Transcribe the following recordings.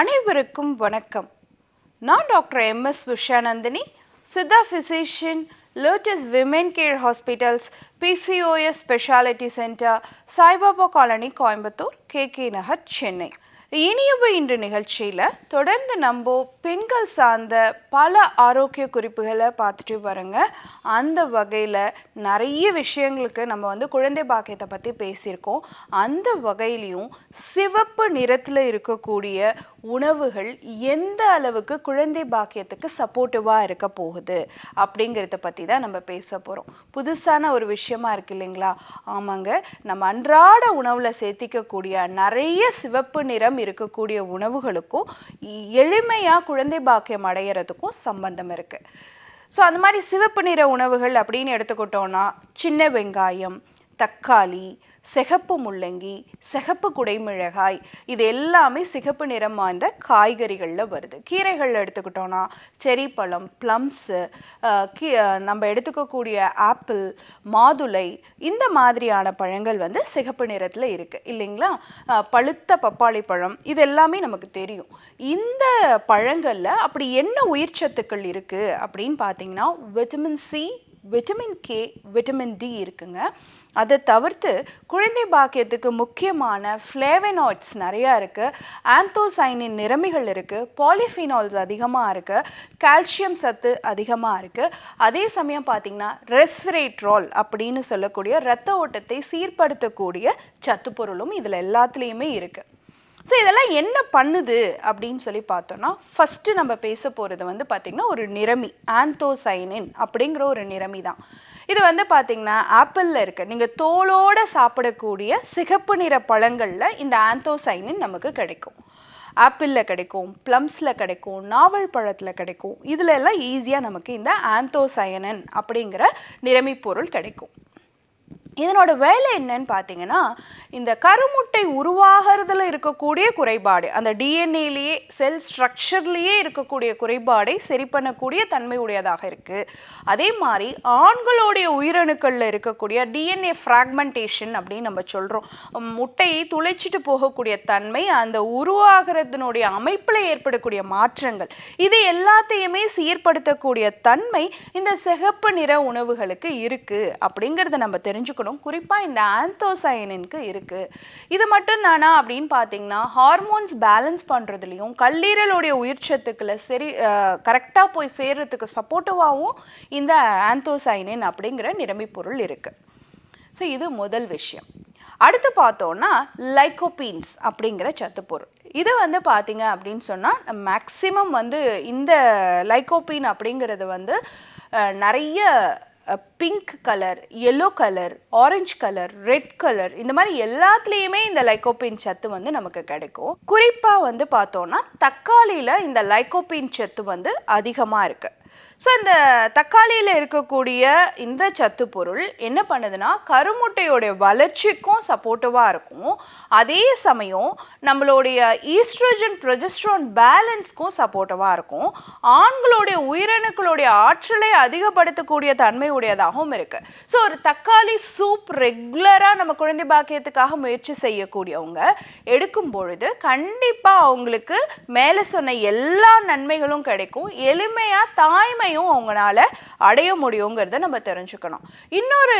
அனைவருக்கும் வணக்கம். நான் doctor M S Ushanandhini Siddha physician lotus women care hospitals PCOS specialty center Saibaba colony Coimbatore K K Nagar Chennai. இனியவு இன்று நிகழ்ச்சியில் தொடர்ந்து நம்ம பெண்கள் சார்ந்த பல ஆரோக்கிய குறிப்புகளை பார்த்துட்டு வரங்க. அந்த வகையில் நிறைய விஷயங்களுக்கு நம்ம வந்து குழந்தை பாக்கியத்தை பற்றி பேசியிருக்கோம். அந்த வகையிலையும் சிவப்பு நிறத்தில் இருக்கக்கூடிய உணவுகள் எந்த அளவுக்கு குழந்தை பாக்கியத்துக்கு சப்போர்ட்டிவாக இருக்க போகுது அப்படிங்கிறத பற்றி தான் நம்ம பேச போகிறோம் புதுசான ஒரு விஷயமா இருக்கு இல்லைங்களா? ஆமாங்க. நம்ம அன்றாட உணவில் சேர்த்திக்கக்கூடிய நிறைய சிவப்பு நிறம் இருக்கக்கூடிய உணவுகளுக்கும் எளிமையாக குழந்தை பாக்கியம் அடையிறதுக்கும் சம்பந்தம் இருக்குது ஸோ அந்த மாதிரி சிவப்பு நிற உணவுகள் அப்படின்னு எடுத்துக்கிட்டோன்னா சின்ன வெங்காயம் தக்காளி சிகப்பு முள்ளங்கி சிகப்பு குடைமிளகாய் இது எல்லாமே சிகப்பு நிறம் வாய்ந்த காய்கறிகளில் வருது. கீரைகள் எடுத்துக்கிட்டோன்னா செரி பழம் ப்ளம்ஸு கீ நம்ம எடுத்துக்கக்கூடிய ஆப்பிள் மாதுளை இந்த மாதிரியான பழங்கள் வந்து சிகப்பு நிறத்தில் இருக்குது இல்லைங்களா? பழுத்த பப்பாளி பழம் இது எல்லாமே நமக்கு தெரியும். இந்த பழங்களில் அப்படி என்ன உயிர் சத்துக்கள் இருக்குது அப்படின்னு பார்த்தீங்கன்னா vitamin C vitamin K vitamin D இருக்குங்க. அதை தவிர்த்து குழந்தை பாக்கியத்துக்கு முக்கியமான ஃப்ளேவனாய்ட்ஸ் நிறையா இருக்குது ஆந்தோசைனின் நிறமிகள் இருக்குது பாலிஃபினால்ஸ் அதிகமாக இருக்குது கால்சியம் சத்து அதிகமாக இருக்குது அதே சமயம் பார்த்திங்கன்னா ரெஸ்பிரேட்ரால் அப்படின்னு சொல்லக்கூடிய இரத்த ஓட்டத்தை சீர்படுத்தக்கூடிய சத்து பொருளும் இதில் எல்லாத்துலேயுமே இருக்குது ஸோ இதெல்லாம் என்ன பண்ணுது அப்படின்னு சொல்லி பார்த்தோம்னா ஃபஸ்ட்டு நம்ம பேச போகிறது வந்து பார்த்திங்கன்னா ஒரு நிறமி ஆந்தோசைனின் அப்படிங்கிற ஒரு நிறமி தான் இது வந்து பார்த்திங்கன்னா ஆப்பிளில் இருக்க. நீங்கள் தோலோடு சாப்பிடக்கூடிய சிகப்பு நிற பழங்களில் இந்த ஆந்தோசைனின் நமக்கு கிடைக்கும். ஆப்பிளில் கிடைக்கும் ப்ளம்ஸில் கிடைக்கும் நாவல் பழத்தில் கிடைக்கும். இதில் எல்லாம் ஈஸியாக நமக்கு இந்த ஆந்தோசயனன் அப்படிங்கிற நிறமி பொருள் கிடைக்கும். இதனோட வேலை என்னன்னு பார்த்தீங்கன்னா இந்த கருமுட்டை உருவாகிறதுல இருக்கக்கூடிய குறைபாடு அந்த டிஎன்ஏலேயே செல் ஸ்ட்ரக்சர்லேயே இருக்கக்கூடிய குறைபாடை சரி பண்ணக்கூடிய தன்மை உடையதாக இருக்குது அதே மாதிரி ஆண்களுடைய உயிரணுக்களில் இருக்கக்கூடிய டிஎன்ஏ ஃப்ராக்மெண்டேஷன் அப்படின்னு நம்ம சொல்கிறோம் முட்டையை துளைச்சிட்டு போகக்கூடிய தன்மை அந்த உருவாகிறதுனுடைய அமைப்பில் ஏற்படக்கூடிய மாற்றங்கள் இது எல்லாத்தையுமே சீர்படுத்தக்கூடிய தன்மை இந்த சிகப்பு நிற உணவுகளுக்கு இருக்குது அப்படிங்கிறத நம்ம தெரிஞ்சுக்கணும். குறிப்பாக இந்த ஆந்தோசைனின்க்கு இருக்குது இது மட்டும் தானா அப்படின்னு பார்த்தீங்கன்னா ஹார்மோன்ஸ் பேலன்ஸ் பண்ணுறதுலையும் கல்லீரலுடைய உயிர் சத்துக்களை சரி கரெக்டாக போய் சேர்றதுக்கு சப்போர்ட்டிவாகவும் இந்த ஆந்தோசைனின் அப்படிங்கிற நிரம்பி பொருள் இருக்குது ஸோ இது முதல் விஷயம். அடுத்து பார்த்தோன்னா லைகோபீன்ஸ் அப்படிங்கிற சத்துப்பொருள் இது வந்து பார்த்தீங்க அப்படின்னு சொன்னால் மேக்சிமம் வந்து இந்த லைகோபீன் அப்படிங்கிறது வந்து நிறைய pink colour yellow colour orange colour red colour இந்த மாதிரி எல்லாத்துலேயுமே இந்த லைக்கோபின் சத்து வந்து நமக்கு கிடைக்கும். குறிப்பாக வந்து பார்த்தோன்னா தக்காளியில் இந்த லைக்கோபின் சத்து வந்து அதிகமாக இருக்குது ஸோ இந்த தக்காளியில் இருக்கக்கூடிய இந்த சத்து பொருள் என்ன பண்ணுதுன்னா கருமுட்டையோடைய வளர்ச்சிக்கும் சப்போர்ட்டிவாக இருக்கும். அதே சமயம் நம்மளுடைய ஈஸ்ட்ரோஜன் ப்ரொஜெஸ்ட்ரான் பேலன்ஸ்க்கும் சப்போர்ட்டிவாக இருக்கும். ஆண்களுடைய உயிரணுக்களுடைய ஆற்றலை அதிகப்படுத்தக்கூடிய தன்மை உடையதாகவும் இருக்குது ஸோ ஒரு தக்காளி சூப் ரெகுலராக நம்ம குழந்தை பாக்கியத்துக்காக முயற்சி செய்யக்கூடியவங்க எடுக்கும் பொழுது கண்டிப்பாக அவங்களுக்கு மேலே சொன்ன எல்லா நன்மைகளும் கிடைக்கும். எளிமையாக தாய்மையும் அவங்களால அடைய முடியுங்கிறத நம்ம தெரிஞ்சுக்கணும். இன்னொரு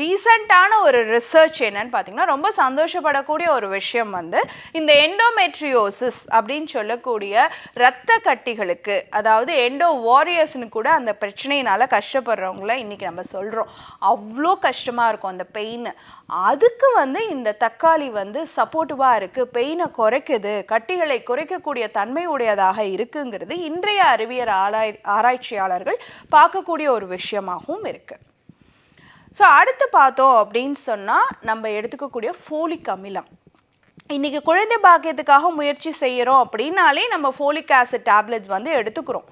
ரீசண்டான ஒரு ரிசர்ச் என்னன்னு பார்த்தீங்கன்னா ரொம்ப சந்தோஷப்படக்கூடிய ஒரு விஷயம் வந்து இந்த எண்டோமெட்ரியோசிஸ் அப்படின்னு சொல்லக்கூடிய இரத்த கட்டிகளுக்கு அதாவது எண்டோ வாரியர்ஸ்னு கூட அந்த பிரச்சனையினால கஷ்டப்படுறவங்கள இன்னைக்கு நம்ம சொல்கிறோம் அவ்வளோ கஷ்டமாக இருக்கும் அந்த பெயின் அதுக்கு வந்து இந்த தக்காளி வந்து சப்போர்ட்டிவாக இருக்குது பெயினை குறைக்குது. கட்டிகளை குறைக்கக்கூடிய தன்மை உடையதாக இருக்குங்கிறது இன்றைய அறிவியல் ஆராய் ஆராய்ச்சியாளர்கள் பார்க்கக்கூடிய ஒரு விஷயமாகவும் இருக்குது ஸோ அடுத்து பார்த்தோம் அப்படின்னு சொன்னால் நம்ம எடுத்துக்கக்கூடிய ஃபோலிக் அமிலம். இன்றைக்கி குழந்தை பாக்கியத்துக்காக முயற்சி செய்கிறோம் அப்படின்னாலே நம்ம ஃபோலிக் ஆசிட் டேப்லெட்ஸ் வந்து எடுத்துக்கிறோம்.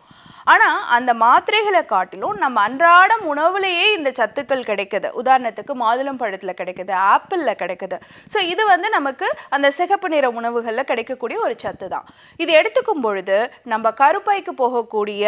ஆனால் அந்த மாத்திரைகளை காட்டிலும் நம்ம அன்றாடம் உணவுலேயே இந்த சத்துக்கள் கிடைக்குது. உதாரணத்துக்கு மாதுளம் பழத்தில் கிடைக்குது ஆப்பிளில் கிடைக்குது. ஸோ இது வந்து நமக்கு அந்த சிகப்பு நிற உணவுகளில் கிடைக்கக்கூடிய ஒரு சத்து தான் இது எடுத்துக்கும் பொழுது நம்ம கருப்பைக்கு போகக்கூடிய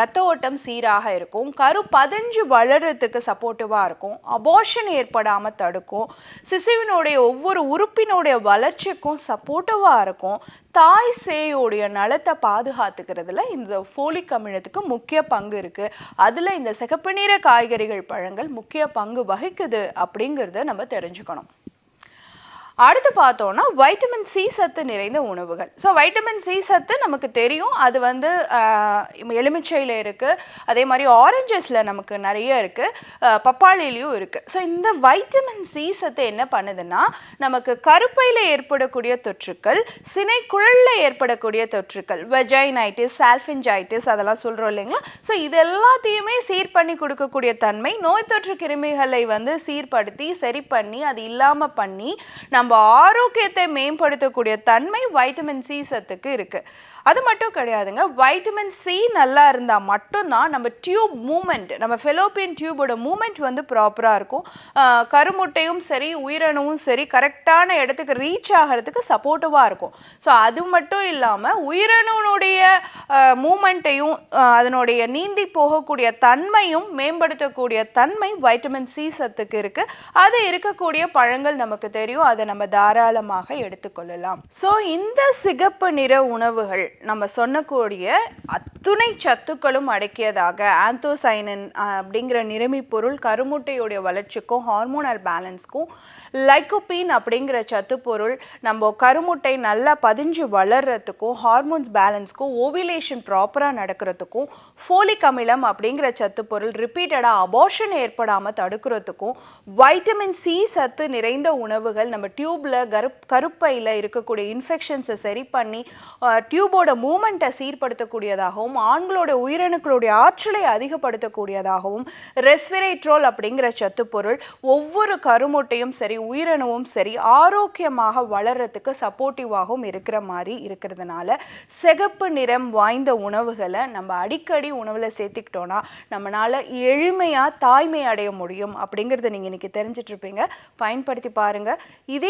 ரத்த ஓட்டம் சீராக இருக்கும். கரு பதிஞ்சு வளர்கிறதுக்கு சப்போர்ட்டிவாக இருக்கும். அபோஷன் ஏற்படாமல் தடுக்கும். சிசுவினுடைய ஒவ்வொரு உறுப்பினுடைய வளர்ச்சிக்கும் சப்போர்ட்டிவாக இருக்கும். தாய் சேயோடைய நலத்தை பாதுகாத்துக்கிறதுல இந்த ஃபோலிக் தமிழத்துக்கு முக்கிய பங்கு இருக்கு. அதுல இந்த சிகப்பு நிற காய்கறிகள் பழங்கள் முக்கிய பங்கு வகிக்குது அப்படிங்கிறத நம்ம தெரிஞ்சுக்கணும். அடுத்து பார்த்தோன்னா வைட்டமின் சி சத்து நிறைந்த உணவுகள். ஸோ வைட்டமின் சி சத்து நமக்கு தெரியும். அது வந்து எலுமிச்சையில் இருக்குது அதே மாதிரி ஆரஞ்சஸில் நமக்கு நிறைய இருக்குது பப்பாளிலையும் இருக்குது ஸோ இந்த வைட்டமின் சி சத்து என்ன பண்ணுதுன்னா நமக்கு கருப்பையில் ஏற்படக்கூடிய தொற்றுக்கள் சினைக்குழலில் ஏற்படக்கூடிய தொற்றுக்கள் வெஜைனைட்டிஸ் சால்ஃபின்ஜைட்டிஸ் அதெல்லாம் சொல்கிறோம் இல்லைங்களா? ஸோ இது எல்லாத்தையுமே சீர் பண்ணி கொடுக்கக்கூடிய தன்மை நோய் தொற்று கிருமிகளை வந்து சீர்படுத்தி சரி பண்ணி அது இல்லாமல் பண்ணி நம்ம நம்ம ஆரோக்கியத்தை மேம்படுத்தக்கூடிய தன்மை வைட்டமின் சி சத்துக்கு இருக்குது அது மட்டும் கிடையாதுங்க வைட்டமின் சி நல்லா இருந்தால் மட்டும்தான் நம்ம டியூப் மூமெண்ட் நம்ம ஃபெலோப்பியன் டியூபோட மூமெண்ட் வந்து ப்ராப்பராக இருக்கும். கருமுட்டையும் சரி உயிரணுவும் சரி கரெக்டான இடத்துக்கு ரீச் ஆகிறதுக்கு சப்போர்ட்டிவாக இருக்கும். ஸோ அது மட்டும் இல்லாமல் உயிரணுனுடைய மூமெண்ட்டையும் அதனுடைய நீந்தி போகக்கூடிய தன்மையும் மேம்படுத்தக்கூடிய தன்மை வைட்டமின் சி சத்துக்கு இருக்குது அது இருக்கக்கூடிய பழங்கள் நமக்கு தெரியும். அதை நம்ம தாராளமாக எடுத்துக்கொள்ளலாம். ஸோ இந்த சிகப்பு நிற உணவுகள் நம்ம சொன்னக்கூடிய அத்துணை சத்துக்களும் அடக்கியதாக ஆந்தோசைனன் அப்படிங்கிற நிறமி பொருள் கருமுட்டையுடைய வளர்ச்சிக்கும் ஹார்மோனல் பேலன்ஸ்க்கும் லைக்கோபீன் அப்படிங்கிற சத்து பொருள் நம்ம கருமுட்டை நல்லா பதிஞ்சு வளர்கிறதுக்கும் ஹார்மோன்ஸ் பேலன்ஸ்க்கும் ஓவிலேஷன் ப்ராப்பராக நடக்கிறதுக்கும் ஃபோலிக் அமிலம் அப்படிங்கிற சத்து பொருள் ரிப்பீட்டடாக அபார்ஷன் ஏற்படாமல் தடுக்கிறதுக்கும் வைட்டமின் சி சத்து நிறைந்த உணவுகள் நம்ம டியூப்பில் கருப் கருப்பையில் இருக்கக்கூடிய இன்ஃபெக்ஷன்ஸை சரி பண்ணி டியூபோட மூமெண்ட்டை சீர்படுத்தக்கூடியதாகவும் ஆண்களோட உயிரணுக்களுடைய ஆற்றலை அதிகப்படுத்தக்கூடியதாகவும் ரெஸ்விரேட்ரோல் அப்படிங்கிற சத்து பொருள் ஒவ்வொரு கருமுட்டையும் சரி உயிரணுவும் சரி ஆரோக்கியமாக வளர்கிறதுக்கு சப்போர்ட்டிவாகவும் இருக்கிற மாதிரி இருக்கிறதுனால சிகப்பு நிறம் வாய்ந்த உணவுகளை நம்ம அடிக்கடி உணவில் சேர்த்துக்கிட்டோன்னா நம்மளால் எளிமையாக தாய்மை அடைய முடியும் அப்படிங்கிறத நீங்கள் இன்றைக்கி தெரிஞ்சிட்ருப்பீங்க பயன்படுத்தி பாருங்கள் இதே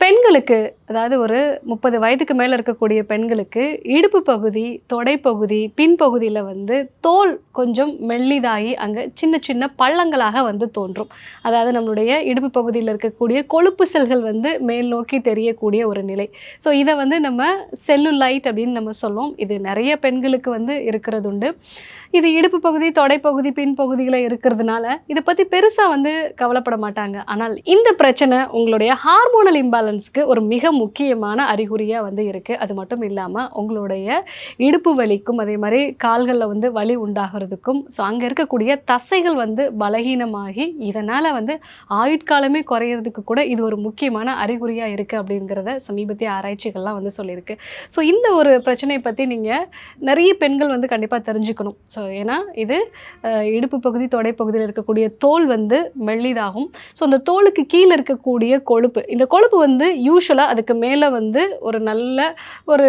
பெண்களுக்கு அதாவது ஒரு முப்பது வயதுக்கு மேலே இருக்கக்கூடிய பெண்களுக்கு இடுப்பு பகுதி தொடைப்பகுதி பின்பகுதியில் வந்து தோல் கொஞ்சம் மெல்லிதாகி அங்கே சின்ன சின்ன பள்ளங்களாக வந்து தோன்றும். அதாவது நம்மளுடைய இடுப்பு பகுதியில் இருக்கக்கூடிய கொழுப்பு செல்கள் வந்து மேல் நோக்கி தெரியக்கூடிய ஒரு நிலை. ஸோ இதை வந்து நம்ம செல்லுலைட் அப்படின்னு நம்ம சொல்லுவோம். இது நிறைய பெண்களுக்கு வந்து இருக்கிறது உண்டு இது இடுப்பு பகுதி தொடைப்பகுதி பின்பகுதியில் இருக்கிறதுனால இதை பற்றி பெருசாக வந்து கவலைப்பட மாட்டாங்க. ஆனால் இந்த பிரச்சனை உங்களுடைய ஹார்மோனல் இம்பால் இம்பேலன்ஸ்க்கு ஒரு மிக முக்கியமான அறிகுறியாக வந்து இருக்குது அது மட்டும் இல்லாமல் உங்களுடைய இடுப்பு வலிக்கும் அதே மாதிரி கால்களில் வந்து வலி உண்டாகிறதுக்கும் ஸோ அங்கே இருக்கக்கூடிய தசைகள் வந்து பலகீனமாகி இதனால் வந்து ஆயுட்காலமே குறையிறதுக்கு கூட இது ஒரு முக்கியமான அறிகுறியாக இருக்குது அப்படிங்கிறத சமீபத்திய ஆராய்ச்சிகள்லாம் வந்து சொல்லியிருக்கு. ஸோ இந்த ஒரு பிரச்சனையை பற்றி நீங்கள் நிறைய பெண்கள் வந்து கண்டிப்பாக தெரிஞ்சுக்கணும். ஸோ ஏன்னா இது இடுப்பு பகுதி தொடைப்பகுதியில் இருக்கக்கூடிய தோல் வந்து மெல்லிதாகும். ஸோ அந்த தோலுக்கு கீழே இருக்கக்கூடிய கொழுப்பு இந்த கொழுப்பு வந்து யூஸ்வலாக அதுக்கு மேலே வந்து ஒரு நல்ல ஒரு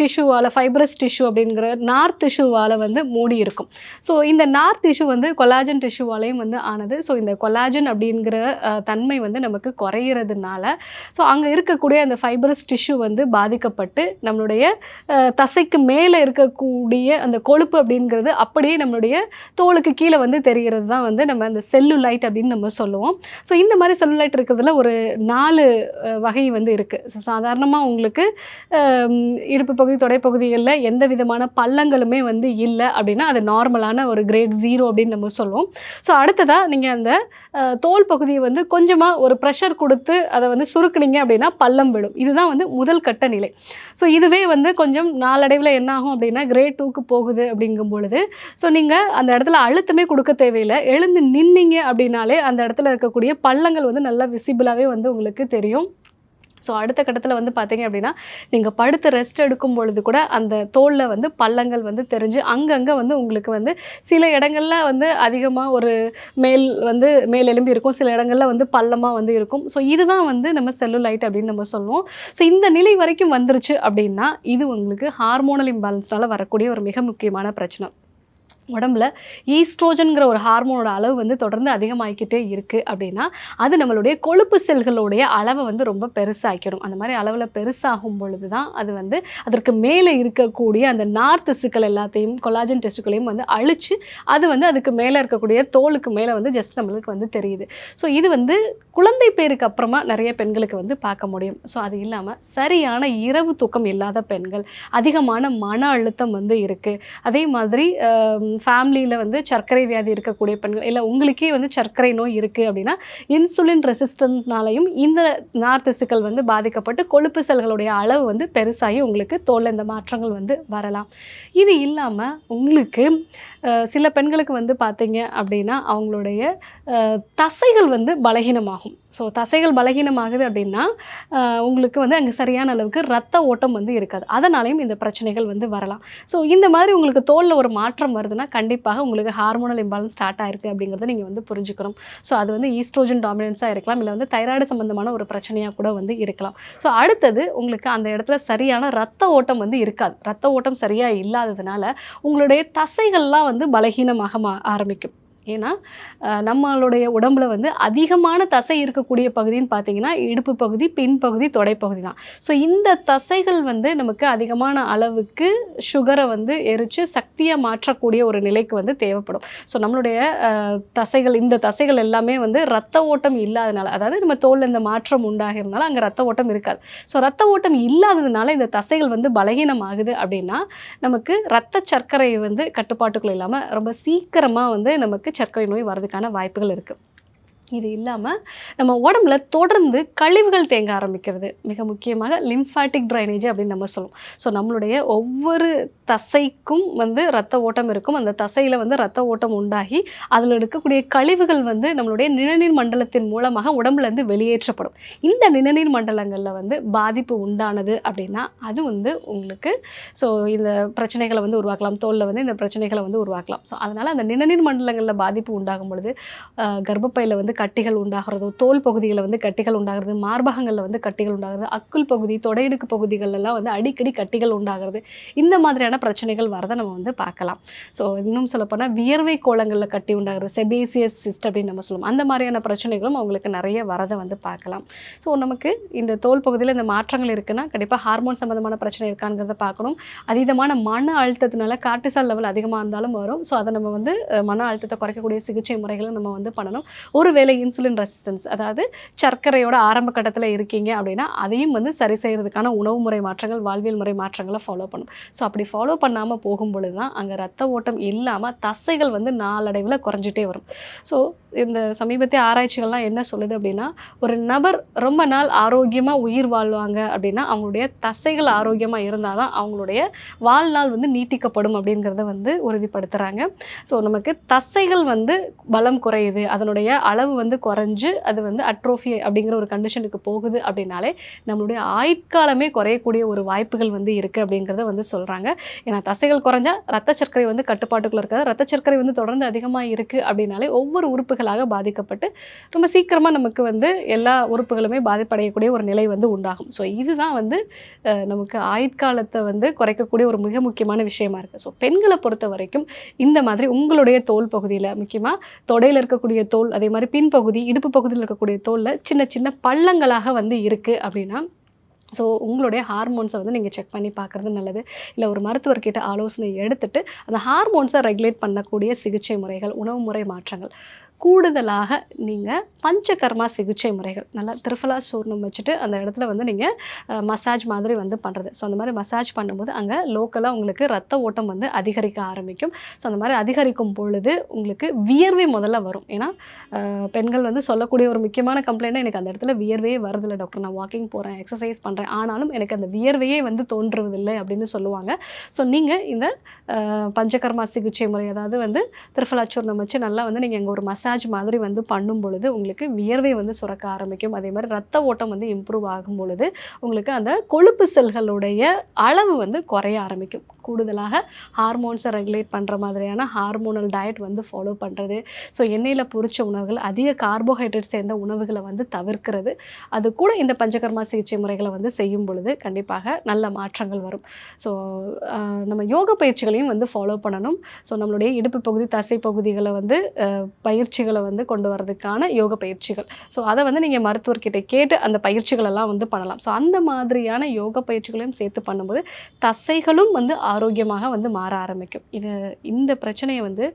டிஷ்யூவால் ஃபைப்ரஸ் டிஷ்யூ அப்படிங்கிற நார் டிஷ்யூவால் வந்து மூடி இருக்கும். ஸோ இந்த நார் டிஷ்யூ வந்து கொலாஜன் டிஷ்யூவாலையும் வந்து ஆனது. ஸோ இந்த கொலாஜன் அப்படிங்கிற தன்மை வந்து நமக்கு குறையிறதுனால ஸோ அங்கே இருக்கக்கூடிய அந்த ஃபைப்ரஸ் டிஷ்யூ வந்து பாதிக்கப்பட்டு நம்மளுடைய தசைக்கு மேலே இருக்கக்கூடிய அந்த கொழுப்பு அப்படிங்கிறது அப்படியே நம்மளுடைய தோலுக்கு கீழே வந்து தெரிகிறது தான் வந்து நம்ம அந்த செல்லுலைட் அப்படின்னு நம்ம சொல்லுவோம். ஸோ இந்த மாதிரி செல்லுலைட் இருக்கிறதுல ஒரு நாலு வகை வந்து இருக்குது ஸோ சாதாரணமாக உங்களுக்கு இடுப்பு பகுதி தொடைப்பகுதிகளில் எந்த விதமான பள்ளங்களுமே வந்து இல்லை அப்படின்னா அது நார்மலான ஒரு கிரேட் ஜீரோ அப்படின்னு நம்ம சொல்லுவோம். ஸோ அடுத்ததாக நீங்கள் அந்த தோல் பகுதியை வந்து கொஞ்சமாக ஒரு ப்ரெஷர் கொடுத்து அதை வந்து சுருக்குனீங்க அப்படின்னா பள்ளம் விழும். இதுதான் வந்து முதல் கட்ட நிலை. ஸோ இதுவே வந்து கொஞ்சம் நாளடைவில் என்ன ஆகும் அப்படின்னா கிரேட் டூக்கு போகுது அப்படிங்கும் பொழுது ஸோ நீங்கள் அந்த இடத்துல அழுத்தமே கொடுக்க தேவையில்லை. எழுந்து நின்னீங்க அப்படின்னாலே அந்த இடத்துல இருக்கக்கூடிய பள்ளங்கள் வந்து நல்லா விசிபிளாகவே வந்து உங்களுக்கு தெரியும். ஸோ அடுத்த கட்டத்தில் வந்து பார்த்தீங்க அப்படின்னா நீங்கள் படுத்து ரெஸ்ட் எடுக்கும் பொழுது கூட அந்த தோலில் வந்து பள்ளங்கள் வந்து தெரிஞ்சு அங்கங்கே வந்து உங்களுக்கு வந்து சில இடங்களில் வந்து அதிகமாக ஒரு மேல் வந்து மேல் எலும்பி இருக்கும். சில இடங்களில் வந்து பள்ளமாக வந்து இருக்கும். ஸோ இதுதான் வந்து நம்ம செல்லுலைட் அப்படின்னு நம்ம சொல்லுவோம். ஸோ இந்த நிலை வரைக்கும் வந்துருச்சு அப்படின்னா இது உங்களுக்கு ஹார்மோனல் இம்பேலன்ஸ்னால் வரக்கூடிய ஒரு மிக முக்கியமான பிரச்சனை. உடம்புல ஈஸ்ட்ரோஜன்கிற ஒரு ஹார்மோனோட அளவு வந்து தொடர்ந்து அதிகமாகிக்கிட்டே இருக்குது அப்படின்னா அது நம்மளுடைய கொழுப்பு செல்களுடைய அளவை வந்து ரொம்ப பெருசாக்கிடும். அந்த மாதிரி அளவில் பெருசாகும் பொழுது தான் அது வந்து அதற்கு மேலே இருக்கக்கூடிய அந்த நார் திசுக்கள் எல்லாத்தையும் கொலாஜன் டெஸ்ட்டுகளையும் வந்து அழித்து அது வந்து அதுக்கு மேலே இருக்கக்கூடிய தோலுக்கு மேலே வந்து ஜஸ்ட் நம்மளுக்கு வந்து தெரியுது. ஸோ இது வந்து குழந்தை பேருக்கு அப்புறமா நிறைய பெண்களுக்கு வந்து பார்க்க முடியும். ஸோ அது இல்லாமல் சரியான இரவு தூக்கம் இல்லாத பெண்கள் அதிகமான மன அழுத்தம் வந்து இருக்குது அதே மாதிரி ஃபேமிலியில் வந்து சர்க்கரை வியாதி இருக்கக்கூடிய பெண்கள் இல்லை உங்களுக்கே வந்து சர்க்கரை நோய் இருக்குது அப்படின்னா இன்சுலின் ரெசிஸ்டன்ட்னாலையும் இந்த நார் திசுக்கள் வந்து பாதிக்கப்பட்டு கொழுப்பு செல்களுடைய அளவு வந்து பெருசாகி உங்களுக்கு தோல் இந்த மாற்றங்கள் வந்து வரலாம். இது இல்லாமல் உங்களுக்கு சில பெண்களுக்கு வந்து பார்த்தீங்க அப்படின்னா அவங்களுடைய தசைகள் வந்து பலகீனமாகும். ஸோ தசைகள் பலகீனமாகுது அப்படின்னா உங்களுக்கு வந்து அங்கே சரியான அளவுக்கு ரத்த ஓட்டம் வந்து இருக்காது. அதனாலையும் இந்த பிரச்சனைகள் வந்து வரலாம். ஸோ இந்த மாதிரி உங்களுக்கு தோலில் ஒரு மாற்றம் வருதுன்னா கண்டிப்பாக உங்களுக்கு ஹார்மோனல் இம்பாலன்ஸ் ஸ்டார்ட் ஆயிருக்கு அப்படிங்கிறத நீங்கள் வந்து புரிஞ்சுக்கணும். ஸோ அது வந்து ஈஸ்ட்ரோஜன் டாமினன்ஸாக இருக்கலாம் இல்லை வந்து தைராய்டு சம்மந்தமான ஒரு பிரச்சனையாக கூட வந்து இருக்கலாம். ஸோ அடுத்தது உங்களுக்கு அந்த இடத்துல சரியான ரத்த ஓட்டம் வந்து இருக்காது. ரத்த ஓட்டம் சரியாக இல்லாததுனால உங்களுடைய தசைகள்லாம் வந்து பலகீனமாக மா ஆரம்பிக்கும். ஏன்னா நம்மளுடைய உடம்புல வந்து அதிகமான தசை இருக்கக்கூடிய பகுதின்னு பார்த்தீங்கன்னா இடுப்பு பகுதி பின்பகுதி தொடைப்பகுதி தான். ஸோ இந்த தசைகள் வந்து நமக்கு அதிகமான அளவுக்கு சுகரை வந்து எரித்து சக்தியாக மாற்றக்கூடிய ஒரு நிலைக்கு வந்து தேவைப்படும். ஸோ நம்மளுடைய தசைகள் இந்த தசைகள் எல்லாமே வந்து ரத்த ஓட்டம் இல்லாதனால அதாவது நம்ம தோலில் இந்த மாற்றம் உண்டாகிறதுனால அங்கே ரத்த ஓட்டம் இருக்காது. ஸோ ரத்த ஓட்டம் இல்லாததுனால இந்த தசைகள் வந்து பலகீனம் ஆகுது அப்படின்னா நமக்கு ரத்த சர்க்கரை வந்து கட்டுப்பாட்டுக்குள்ள இல்லாமல் ரொம்ப சீக்கிரமாக வந்து நமக்கு சர்க்கரை நோய் வர்றதுக்கான வாய்ப்புகள் இருக்குது இது இல்லாமல் நம்ம உடம்புல தொடர்ந்து கழிவுகள் தேங்க ஆரம்பிக்கிறது. மிக முக்கியமாக லிம்ஃபாட்டிக் ட்ரைனேஜ் அப்படின்னு நம்ம சொல்லுவோம். ஸோ நம்மளுடைய ஒவ்வொரு தசைக்கும் வந்து ரத்த ஓட்டம் இருக்கும். அந்த தசையில் வந்து ரத்த ஓட்டம் உண்டாகி அதில் இருக்கக்கூடிய கழிவுகள் வந்து நம்மளுடைய நிணநீர் மண்டலத்தின் மூலமாக உடம்புலேருந்து வெளியேற்றப்படும். இந்த நிணநீர் மண்டலங்களில் வந்து பாதிப்பு உண்டானது அப்படின்னா அது வந்து உங்களுக்கு ஸோ இந்த பிரச்சனைகளை வந்து உருவாக்கலாம். தோலில் வந்து இந்த பிரச்சனைகளை வந்து உருவாக்கலாம். ஸோ அதனால் அந்த நிணநீர் மண்டலங்களில் பாதிப்பு உண்டாகும் பொழுது கர்ப்பப்பையில் வந்து கட்டிகள் உண்டாகிறதோ தோல் பகுதிகளில் வந்து கட்டிகள் உண்டாகிறது மார்பகங்களில் வந்து கட்டிகள் உண்டாகிறது அக்குள் பகுதி தொடையிடுக்கு பகுதிகளெல்லாம் வந்து அடிக்கடி கட்டிகள் உண்டாகிறது. இந்த மாதிரியான பிரச்சனைகள் வரதை நம்ம வந்து பார்க்கலாம். ஸோ இன்னும் சொல்லப்போனால் வியர்வை கோலங்களில் கட்டி உண்டாகிற செபேசியஸ் சிஸ்ட் அப்படின்னு நம்ம சொல்லுவோம். அந்த மாதிரியான பிரச்சனைகளும் அவங்களுக்கு நிறைய வரதை வந்து பார்க்கலாம். ஸோ நமக்கு இந்த தோல் பகுதியில் இந்த மாற்றங்கள் இருக்குன்னா கண்டிப்பாக ஹார்மோன் சம்மந்தமான பிரச்சனை இருக்காங்கிறத பார்க்கணும். அதீதமான மன அழுத்தத்தினால கார்டிசால் லெவல் அதிகமாக இருந்தாலும் வரும். ஸோ அதை நம்ம வந்து மன அழுத்தத்தை குறைக்கக்கூடிய சிகிச்சை முறைகளும் நம்ம வந்து பண்ணணும். ஒருவேளை இன்சுலின் ரெசிஸ்டன்ஸ் அதாவது சர்க்கரையோட ஆரம்ப கட்டத்தில் இருக்கீங்க அப்படின்னா அதையும் வந்து சரி செய்கிறதுக்கான உணவு முறை மாற்றங்கள் வாழ்வியல் முறை மாற்றங்களை ஃபாலோ பண்ணணும் ஸோ அப்படி ஃபாலோ பண்ணாமல் போகும் பொழுது தான் அங்கே ரத்த ஓட்டம் இல்லாமல் தசைகள் வந்து நாளடைவில் குறைஞ்சிட்டே வரும். ஸோ இந்த சமீபத்திய ஆராய்ச்சிகள்லாம் என்ன சொல்லுது அப்படின்னா ஒரு நபர் ரொம்ப நாள் ஆரோக்கியமாக உயிர் வாழ்வாங்க அப்படின்னா அவங்களுடைய தசைகள் ஆரோக்கியமாக இருந்தால் தான் அவங்களுடைய வாழ்நாள் வந்து நீட்டிக்கப்படும் அப்படிங்கிறத வந்து உறுதிப்படுத்துகிறாங்க ஸோ நமக்கு தசைகள் வந்து பலம் குறையுது அதனுடைய அளவு வந்து குறைஞ்சு அது வந்து அட்ரோஃபி அப்படிங்கிற ஒரு கண்டிஷனுக்கு போகுது அப்படின்னாலே நம்மளுடைய ஆயுட்காலமே குறையக்கூடிய ஒரு வாய்ப்புகள் வந்து இருக்குது அப்படிங்கிறத வந்து சொல்கிறாங்க ஏன்னா தசைகள் குறைஞ்சா ரத்த சர்க்கரை வந்து கட்டுப்பாட்டுக்குள்ளே இருக்காது ரத்த சர்க்கரை வந்து தொடர்ந்து அதிகமாக இருக்குது அப்படின்னாலே ஒவ்வொரு உறுப்புகளாக பாதிக்கப்பட்டு ரொம்ப சீக்கிரமாக நமக்கு வந்து எல்லா உறுப்புகளுமே பாதிப்படையக்கூடிய ஒரு நிலை வந்து உண்டாகும். ஸோ இதுதான் வந்து நமக்கு ஆயுட்காலத்தை வந்து குறைக்கக்கூடிய ஒரு மிக முக்கியமான விஷயமா இருக்குது ஸோ பெண்களை பொறுத்த வரைக்கும் இந்த மாதிரி உங்களுடைய தோல் பகுதியில் முக்கியமாக தொடையில் இருக்கக்கூடிய தோல் அதே மாதிரி பின்பகுதி இடுப்பு பகுதியில் இருக்கக்கூடிய தோலில் சின்ன சின்ன பள்ளங்களாக வந்து இருக்குது அப்படின்னா ஸோ உங்களுடைய ஹார்மோன்ஸை வந்து நீங்கள் செக் பண்ணி பார்க்குறது நல்லது. இல்லை ஒரு மருத்துவர்கிட்ட ஆலோசனை எடுத்துட்டு அந்த ஹார்மோன்ஸை ரெகுலேட் பண்ணக்கூடிய சிகிச்சை முறைகள் உணவு முறை மாற்றங்கள் கூடுதலாக நீங்கள் பஞ்சகர்மா சிகிச்சை முறைகள் நல்லா திருஃபலா சூர்ணம் வச்சுட்டு அந்த இடத்துல வந்து நீங்கள் மசாஜ் மாதிரி வந்து பண்ணுறது ஸோ அந்த மாதிரி மசாஜ் பண்ணும்போது அங்கே லோக்கலாக உங்களுக்கு ரத்த ஓட்டம் வந்து அதிகரிக்க ஆரம்பிக்கும். ஸோ அந்த மாதிரி அதிகரிக்கும் பொழுது உங்களுக்கு வியர்வை முதல்ல வரும். ஏன்னா பெண்கள் வந்து சொல்லக்கூடிய ஒரு முக்கியமான கம்ப்ளைண்ட் எனக்கு அந்த இடத்துல வியர்வையே வரதில்லை டாக்டர் நான் வாக்கிங் போகிறேன் எக்ஸசைஸ் பண்ணுறேன் ஆனாலும் எனக்கு அந்த வியர்வையே வந்து தோன்றுவதில்லை அப்படின்னு சொல்லுவாங்க. ஸோ நீங்கள் இந்த பஞ்சகர்மா சிகிச்சை முறை அதாவது வந்து திருஃபலாச்சூர்ணம் வச்சு நல்லா வந்து நீங்கள் அங்கே ஒரு மசாஜ் மாதிரி வந்து பண்ணும் பொழுது உங்களுக்கு வியர்வை வந்து சுரக்க ஆரம்பிக்கும். அதே மாதிரி ரத்த ஓட்டம் வந்து இம்ப்ரூவ் ஆகும் பொழுது உங்களுக்கு அந்த கொழுப்பு செல்களுடைய அளவு வந்து குறைய ஆரம்பிக்கும். கூடுதலாக ஹார்மோன்ஸை ரெகுலேட் பண்ணுற மாதிரியான ஹார்மோனல் டயட் வந்து ஃபாலோ பண்ணுறது ஸோ எண்ணெயில் பொறிச்ச உணவுகள் அதிக கார்போஹைட்ரேட் சேர்ந்த உணவுகளை வந்து தவிர்க்கிறது. அது கூட இந்த பஞ்சகர்மா சிகிச்சை முறைகளை வந்து செய்யும் பொழுது கண்டிப்பாக நல்ல மாற்றங்கள் வரும். ஸோ நம்ம யோக பயிற்சிகளையும் வந்து ஃபாலோ பண்ணணும். ஸோ நம்மளுடைய இடுப்பு பகுதி தசை பகுதிகளை வந்து பயிற்சிகளை வந்து கொண்டு வரதுக்கான யோக பயிற்சிகள். ஸோ அதை வந்து நீங்கள் மருத்துவர்கிட்ட கேட்டு அந்த பயிற்சிகளெல்லாம் வந்து பண்ணலாம். ஸோ அந்த மாதிரியான யோக பயிற்சிகளையும் சேர்த்து பண்ணும்போது தசைகளும் வந்து ஆரோக்கியமாக வந்து மாற ஆரம்பிக்கும். இது இந்த பிரச்சனையை வந்து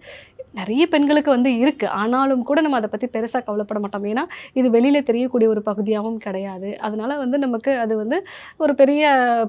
நிறைய பெண்களுக்கு வந்து இருக்குது ஆனாலும் கூட நம்ம அதை பற்றி பெருசாக கவலைப்பட மாட்டோம். ஏன்னா இது வெளியில் தெரியக்கூடிய ஒரு பகுதியாகவும் கிடையாது. அதனால் வந்து நமக்கு அது வந்து ஒரு பெரிய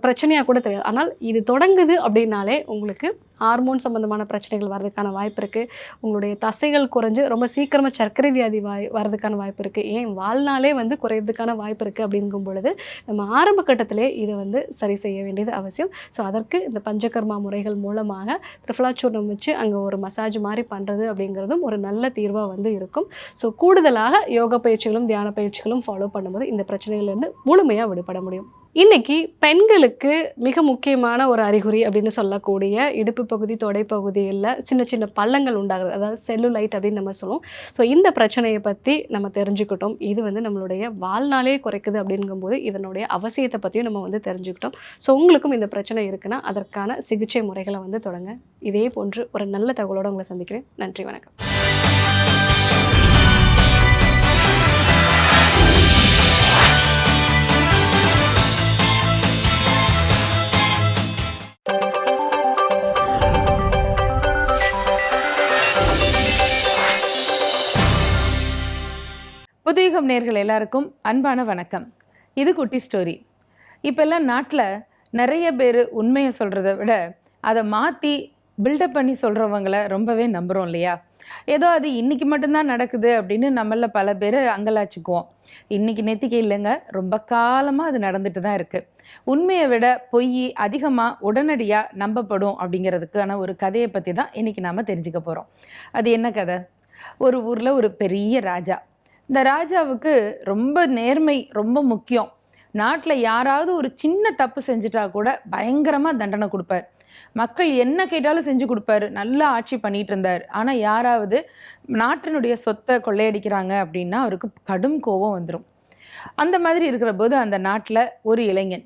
பிரச்சனையாக கூட தெரியாது. ஆனால் இது தொடங்குது அப்படின்னாலே உங்களுக்கு ஹார்மோன் சம்மந்தமான பிரச்சனைகள் வர்றதுக்கான வாய்ப்பு இருக்குது உங்களுடைய தசைகள் குறைஞ்சு ரொம்ப சீக்கிரமாக சர்க்கரை வியாதி வாய் வர்றதுக்கான வாய்ப்பு இருக்குது ஏன் வாழ்நாளே வந்து குறையிறதுக்கான வாய்ப்பு இருக்குது அப்படிங்கும் பொழுது நம்ம ஆரம்ப கட்டத்திலே இதை வந்து சரி செய்ய வேண்டியது அவசியம். ஸோ அதற்கு இந்த பஞ்சகர்மா முறைகள் மூலமாக திரிஃபலாச்சூர்ணம் வச்சு அங்கே ஒரு மசாஜ் மாதிரி பண்ணுறது அப்படிங்கிறதும் ஒரு நல்ல தீர்வாக வந்து இருக்கும். ஸோ கூடுதலாக யோகா பயிற்சிகளும் தியான பயிற்சிகளும் ஃபாலோ பண்ணும்போது இந்த பிரச்சனைகள்லேருந்து முழுமையாக விடுபட முடியும். இன்னைக்கு பெண்களுக்கு மிக முக்கியமான ஒரு அறிகுறி அப்படின்னு சொல்லக்கூடிய இடுப்பு பகுதி தொடை பகுதியில் சின்ன சின்ன பள்ளங்கள் உண்டாகுது. அதாவது செல்லுலைட் அப்படின்னு நம்ம சொல்லுவோம். ஸோ இந்த பிரச்சனையை பற்றி நம்ம தெரிஞ்சுக்கிட்டோம். இது வந்து நம்மளுடைய வாழ்நாளே குறைக்குது அப்படிங்கும்போது இதனுடைய அவசியத்தை பற்றியும் நம்ம வந்து தெரிஞ்சுக்கிட்டோம். ஸோ உங்களுக்கும் இந்த பிரச்சனை இருக்குன்னா அதற்கான சிகிச்சை முறைகளை வந்து தொடங்க. இதே போன்று ஒரு நல்ல தகவலோடு உங்களை சந்திக்கிறேன். நன்றி வணக்கம். புதுயுகம் நேர்கள் எல்லாருக்கும் அன்பான வணக்கம். இது குட்டி ஸ்டோரி இப்போல்லாம் நாட்டில் நிறைய பேர் உண்மையை சொல்கிறத விட அதை மாற்றி பில்டப் பண்ணி சொல்கிறவங்கள ரொம்பவே நம்புகிறோம் இல்லையா? ஏதோ அது இன்னைக்கு மட்டும்தான் நடக்குது அப்படின்னு நம்மள பல பேர் அங்கலாச்சுக்குவோம் இன்றைக்கி நேத்திக்கு இல்லைங்க ரொம்ப காலமாக அது நடந்துட்டு தான் இருக்குது உண்மையை விட பொய் அதிகமாக உடனடியாக நம்பப்படும் அப்படிங்கிறதுக்கான ஒரு கதையை பற்றி தான் இன்னைக்கு நாம் தெரிஞ்சுக்க போகிறோம் அது என்ன கதை? ஒரு ஊரில் ஒரு பெரிய ராஜா இந்த ராஜாவுக்கு ரொம்ப நேர்மை ரொம்ப முக்கியம். நாட்டில் யாராவது ஒரு சின்ன தப்பு செஞ்சுட்டா கூட பயங்கரமாக தண்டனை கொடுப்பார். மக்கள் என்ன கேட்டாலும் செஞ்சு கொடுப்பாரு. நல்லா ஆட்சி பண்ணிட்டு இருந்தார். ஆனால் யாராவது நாட்டினுடைய சொத்தை கொள்ளையடிக்கிறாங்க அப்படின்னா அவருக்கு கடும் கோபம் வந்துடும் அந்த மாதிரி இருக்கிற போது அந்த நாட்டில் ஒரு இளைஞன்.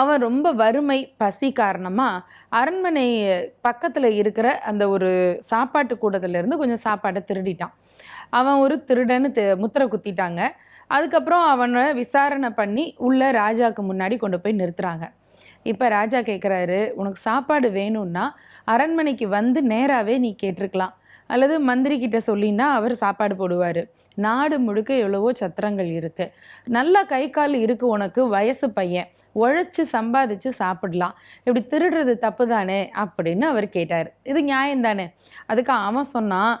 அவன் ரொம்ப வறுமை பசி காரணமாக அரண்மனை பக்கத்தில் இருக்கிற அந்த ஒரு சாப்பாட்டு கூடத்துலேருந்து கொஞ்சம் சாப்பாட்டை திருடிட்டான். அவன் ஒரு திருடன்னு தெ- முத்திரை குத்திட்டாங்க. அதுக்கப்புறம் அவனை விசாரணை பண்ணி உள்ள ராஜாவுக்கு முன்னாடி கொண்டு போய் நிறுத்துறாங்க. இப்போ ராஜா கேட்குறாரு உனக்கு சாப்பாடு வேணும்னா அரண்மனைக்கு வந்து நேராகவே நீ கேட்டிருக்கலாம். அல்லது மந்திரி கிட்ட சொல்லினா அவர் சாப்பாடு போடுவார். நாடு முழுக்க எவ்வளவோ சத்திரங்கள் இருக்கு. நல்ல கை கால் இருக்கு உனக்கு வயசு பையன். உழைச்சி சம்பாதிச்சு சாப்பிடலாம். இப்படி திருடுறது தப்பு தானே அப்படின்னு அவர் கேட்டார். இது நியாயம் தானே அதுக்கு அவன் சொன்னான்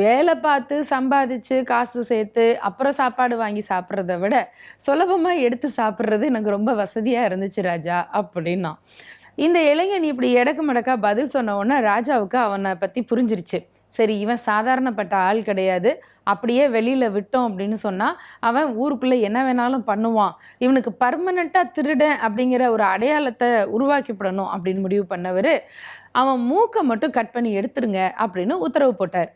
வேலை பார்த்து சம்பாதிச்சு காசு சேர்த்து அப்புறம் சாப்பாடு வாங்கி சாப்பிட்றத விட சுலபமாக எடுத்து சாப்பிட்றது எனக்கு ரொம்ப வசதியாக இருந்துச்சு ராஜா அப்படின்னா இந்த இளைஞன் இப்படி எடக்கு மடக்கா பதில் சொன்ன உடனே ராஜாவுக்கு அவனை பற்றி புரிஞ்சிருச்சு. சரி இவன் சாதாரணப்பட்ட ஆள் கிடையாது. அப்படியே வெளியில் விட்டோம் அப்படின்னு சொன்னால் அவன் ஊருக்குள்ளே என்ன வேணாலும் பண்ணுவான். இவனுக்கு பர்மனெண்ட்டாக திருடன் அப்படிங்கிற ஒரு அடையாளத்தை உருவாக்கிப்படணும் அப்படின்னு முடிவு பண்ணவர் அவன் மூக்கை மட்டும் கட் பண்ணி எடுத்துருங்க அப்படின்னு உத்தரவு போட்டார்.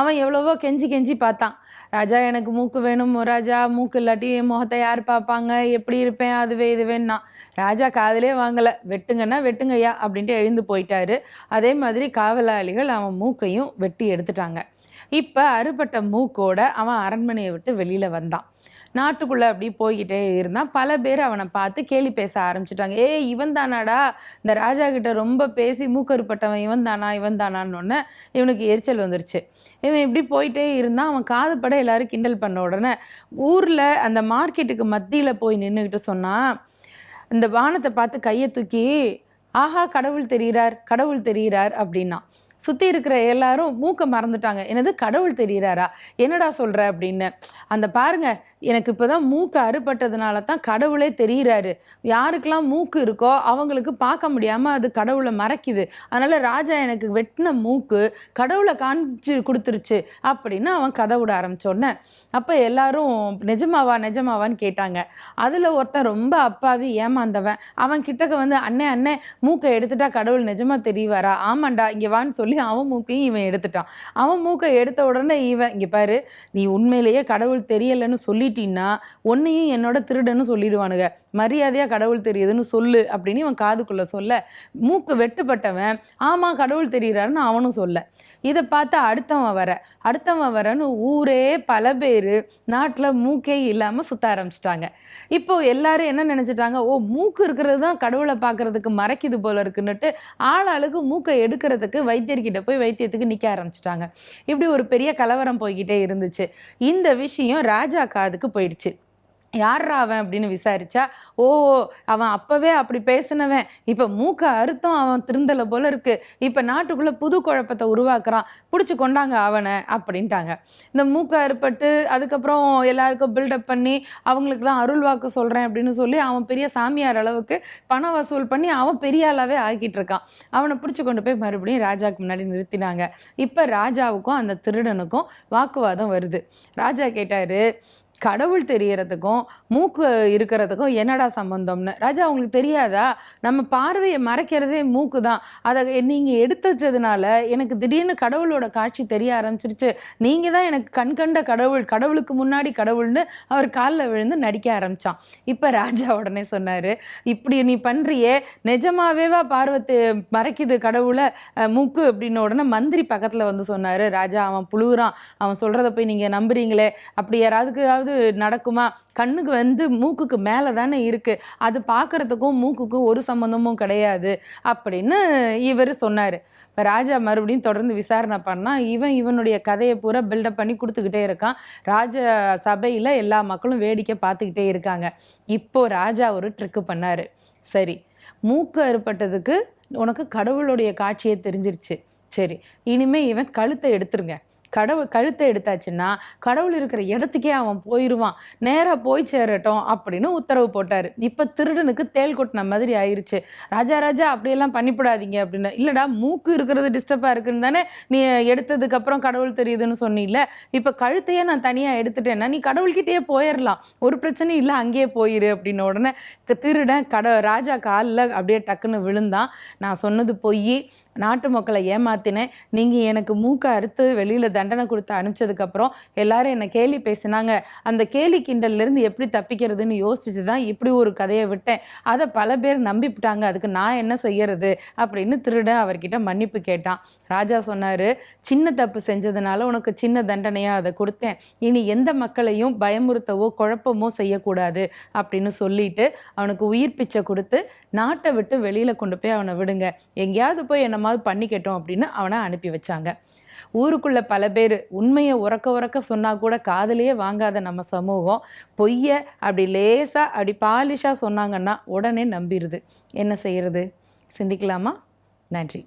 அவன் எவ்வளவோ கெஞ்சி கெஞ்சி பார்த்தான். ராஜா எனக்கு மூக்கு வேணும் ராஜா மூக்கு இல்லாட்டி முகத்தை யார் பார்ப்பாங்க? எப்படி இருப்பேன்? அதுவே இதுவேன்னா ராஜா காதலே வாங்கலை. வெட்டுங்கன்னா வெட்டுங்கய்யா அப்படின்ட்டு எழுந்து போயிட்டாரு. அதே மாதிரி காவலாளிகள் அவன் மூக்கையும் வெட்டி எடுத்துட்டாங்க. இப்போ அறுபட்ட மூக்கோட அவன் அரண்மனையை விட்டு வெளியில் வந்தான். நாட்டுக்குள்ளே அப்படி போய்கிட்டே இருந்தான் பல பேர் அவனை பார்த்து கேலி பேச ஆரம்பிச்சிட்டாங்க. ஏ இவன் தானாடா? இந்த ராஜா கிட்ட ரொம்ப பேசி மூக்கருப்பட்டவன் இவன் தானா? இவன் தானான்னு உடனே இவனுக்கு எரிச்சல் வந்துருச்சு. இவன் இப்படி போயிட்டே இருந்தான் அவன் காது பட எல்லாரும் கிண்டல் பண்ண உடனே ஊரில் அந்த மார்க்கெட்டுக்கு மத்தியில் போய் நின்றுக்கிட்டு சொன்னான் இந்த வானத்தை பார்த்து கையை தூக்கி ஆஹா கடவுள் தெரிகிறார் கடவுள் தெரிகிறார் அப்படின்னா. சுற்றி இருக்கிற எல்லாரும் மூக்க மறந்துட்டாங்க. என்னது கடவுள் தெரிகிறாரா? என்னடா சொல்கிற அப்படின்னு. அந்த பாருங்க எனக்கு இப்போ தான் மூக்கு அறுபட்டதுனால தான் கடவுளே தெரிகிறாரு யாருக்கெல்லாம் மூக்கு இருக்கோ அவங்களுக்கு பார்க்க முடியாமல் அது கடவுளை மறைக்குது. அதனால் ராஜா எனக்கு வெட்டின மூக்கு கடவுளை காமிச்சு கொடுத்துருச்சு அப்படின்னு அவன் கதை விட ஆரம்பிச்சோடனே அப்போ எல்லாரும் நிஜமாவா நிஜமாவான்னு கேட்டாங்க. அதில் ஒருத்தன் ரொம்ப அப்பாவி ஏமாந்தவன். அவன் கிட்டக்க வந்து அண்ணே அண்ணே மூக்கை எடுத்துட்டா கடவுள் நிஜமா தெரியவாரா ஆமாண்டா இங்கே வான்னு சொல்லி அவன் மூக்கையும் இவன் எடுத்துட்டான். அவன் மூக்கை எடுத்த உடனே இவன் இங்கே பாரு நீ உண்மையிலேயே கடவுள் தெரியலைன்னு சொல்லிட்டீன்னா உன்னையும் என்னோட திருடன்னு சொல்லிடுவானுங்க. மரியாதையாக கடவுள் தெரியுதுன்னு சொல்லு அப்படின்னு இவன் காதுக்குள்ள சொல்ல. மூக்கு வெட்டுப்பட்டவன் ஆமாம் கடவுள் தெரிகிறாருன்னு அவனும் சொல்ல. இதை பார்த்து அடுத்தவன் வர. அடுத்தவன் வரன்னு ஊரே பல பேர் நாட்டில் மூக்கே இல்லாமல் சுத்த ஆரம்பிச்சிட்டாங்க. இப்போ எல்லாரும் என்ன நினச்சிட்டாங்க? ஓ மூக்கு இருக்கிறது தான் கடவுளை பார்க்கறதுக்கு மறைக்குது போல இருக்குன்னுட்டு ஆளாளுக்கு மூக்கை எடுக்கிறதுக்கு வைத்தியர்கிட்ட போய் வைத்தியத்துக்கு நிற்க ஆரம்பிச்சிட்டாங்க. இப்படி ஒரு பெரிய கலவரம் போய்கிட்டே இருந்துச்சு. இந்த விஷயம் ராஜா காதுக்கு போயிடுச்சு. யார்ரா அவன் அப்படின்னு விசாரிச்சா ஓ அவன் அப்பவே அப்படி பேசினவன். இப்போ மூக்க அறுத்தம் அவன் திருந்தலை போல இருக்கு. இப்போ நாட்டுக்குள்ள புது குழப்பத்தை உருவாக்குறான். பிடிச்சி கொண்டாங்க அவனை அப்படின்ட்டாங்க. இந்த மூக்க அறுப்பட்டு அதுக்கப்புறம் எல்லாருக்கும் பில்டப் பண்ணி அவங்களுக்குலாம் அருள் வாக்கு சொல்கிறேன் அப்படின்னு சொல்லி அவன் பெரிய சாமியார் அளவுக்கு பணம் வசூல் பண்ணி அவன் பெரிய ஆளாவே ஆக்கிட்டு இருக்கான். அவனை பிடிச்சி கொண்டு போய் மறுபடியும் ராஜாவுக்கு முன்னாடி நிறுத்தினாங்க. இப்போ ராஜாவுக்கும் அந்த திருடனுக்கும் வாக்குவாதம் வருது. ராஜா கேட்டாரு கடவுள் தெரியறதுக்கும் மூக்கு இருக்கிறதுக்கும் என்னடா சம்பந்தம்னு. ராஜா உங்களுக்கு தெரியாதா? நம்ம பார்வையை மறைக்கிறதே மூக்கு தான் அதை நீங்கள் எடுத்துச்சதுனால எனக்கு திடீர்னு கடவுளோட காட்சி தெரிய ஆரம்பிச்சிருச்சு. நீங்கள் தான் எனக்கு கண் கண்ட கடவுள் கடவுளுக்கு முன்னாடி கடவுள்னு அவர் காலில் விழுந்து நடிக்க ஆரம்பித்தான் இப்போ ராஜா உடனே சொன்னார் இப்படி நீ பண்ணுறியே நிஜமாவேவா பார்வை மறைக்குது கடவுளை? மூக்கு அப்படின்ன உடனே மந்திரி பக்கத்தில் வந்து சொன்னார். ராஜா அவன் புழுகுறான். அவன் சொல்கிறத போய் நீங்கள் நம்புறீங்களே. அப்படி ஏதாவது நடக்குமா? கண்ணுக்கு வந்து மூக்குக்கு மேலே தானே இருக்குது அது பார்க்கறதுக்கும் மூக்குக்கும் ஒரு சம்மந்தமும் கிடையாது அப்படின்னு இவர் சொன்னார். இப்போ ராஜா மறுபடியும் தொடர்ந்து விசாரணை பண்ணால் இவன் இவனுடைய கதையை பூரா பில்டப் பண்ணி கொடுத்துக்கிட்டே இருக்கான். ராஜ சபையில் எல்லா மக்களும் வேடிக்கை பார்த்துக்கிட்டே இருக்காங்க. இப்போ ராஜா ஒரு ட்ரிக்கு பண்ணார். சரி மூக்கு அறுப்பட்டதுக்கு உனக்கு கடவுளுடைய காட்சியை தெரிஞ்சிருச்சு. சரி இனிமே இவன் கழுத்தை எடுத்துருங்க. கடவுள் கழுத்தை எடுத்தாச்சுன்னா கடவுள் இருக்கிற இடத்துக்கே அவன் போயிடுவான் நேராக போய் சேரட்டும் அப்படின்னு உத்தரவு போட்டார். இப்போ திருடனுக்கு தேள் கொட்டின மாதிரி ஆயிடுச்சு ராஜா ராஜா அப்படியெல்லாம் பண்ணிவிடாதீங்க அப்படின்னு. இல்லைடா மூக்கு இருக்கிறது டிஸ்டர்பாக இருக்குன்னு தானே நீ எடுத்ததுக்கப்புறம் கடவுள் தெரியுதுன்னு சொன்னில இப்போ கழுத்தையே நான் தனியாக எடுத்துட்டேன்னா நீ கடவுள்கிட்டயே போயிடலாம் ஒரு பிரச்சனையும் இல்லை அங்கேயே போயிரு அப்படின்ன உடனே திருடன் கட ராஜா காலில் அப்படியே டக்குன்னு விழுந்தான். நான் சொன்னது பொய். நாட்டு மக்களை ஏமாத்தினேன். நீங்கள் எனக்கு மூக்கை அறுத்து வெளியில் தண்டனை கொடுத்து அனுப்பிச்சதுக்கப்புறம் எல்லாரும் என்னை கேலி பேசினாங்க. அந்த கேலி கிண்டல்லேருந்து எப்படி தப்பிக்கிறதுன்னு யோசிச்சு தான் இப்படி ஒரு கதையை விட்டேன். அதை பல பேர் நம்பிவிட்டாங்க அதுக்கு நான் என்ன செய்யறது அப்படின்னு திருடன் அவர்கிட்ட மன்னிப்பு கேட்டான். ராஜா சொன்னார் சின்ன தப்பு செஞ்சதுனால உனக்கு சின்ன தண்டனையாக அதை கொடுத்தேன். இனி எந்த மக்களையும் பயமுறுத்தவோ குழப்பமோ செய்யக்கூடாது அப்படின்னு சொல்லிட்டு அவனுக்கு உயிர் பிச்சை கொடுத்து நாட்டை விட்டு வெளியில் கொண்டு போய் அவனை விடுங்க. எங்கேயாவது போய் என்னமாவது பண்ணிக்கட்டும் அப்படின்னு அவனை அனுப்பி வச்சாங்க. ஊருக்குள்ள பல பேர் உண்மையை உறக்க உறக்க சொன்னா கூட காதலையே வாங்காத நம்ம சமூகம். பொய்ய அப்படி லேசா அப்படி பாலிஷா சொன்னாங்கன்னா உடனே நம்பிடுது என்ன செய்யறது? சிந்திக்கலாமா? நன்றி.